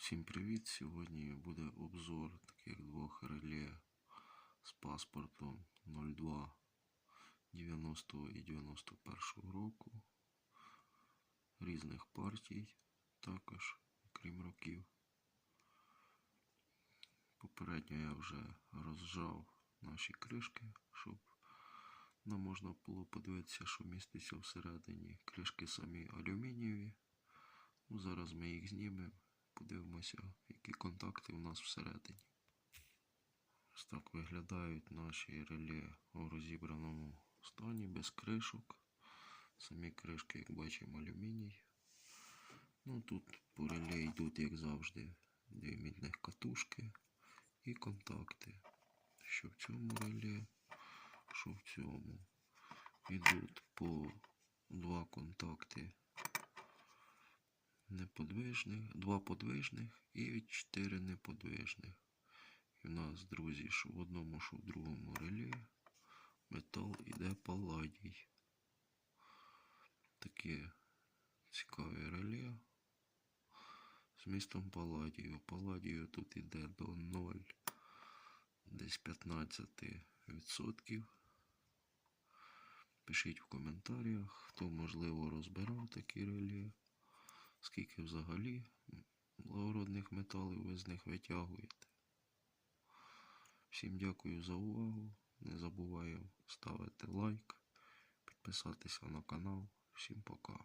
Всім привіт! Сьогодні буде обзор таких двох реле з паспортом 02 90 і 91 року різних партій, також крім років. Попередньо я вже розжав наші кришки, щоб нам можна було подивитися, що міститься всередині. Кришки самі алюмінієві. Ну, зараз ми їх знімемо, подивимося, які контакти у нас всередині. Ось так виглядають наші реле у розібраному стані, без кришок. Самі кришки, як бачимо, алюміній. Ну тут по реле йдуть, як завжди, дві мідних катушки і контакти. Що в цьому реле, що в цьому. Йдуть по два контакти неподвижних, два подвижних і чотири неподвижних. І в нас, друзі, що в одному, що в другому реле метал іде паладій. Таке цікаве реле з містом паладію. Паладію тут іде до 0, десь 15%. Пишіть в коментарях, хто можливо розбирав такі реле скільки взагалі благородних металів ви з них витягуєте. Всім дякую за увагу. Не забуваємо ставити лайк, підписатися на канал. Всім пока.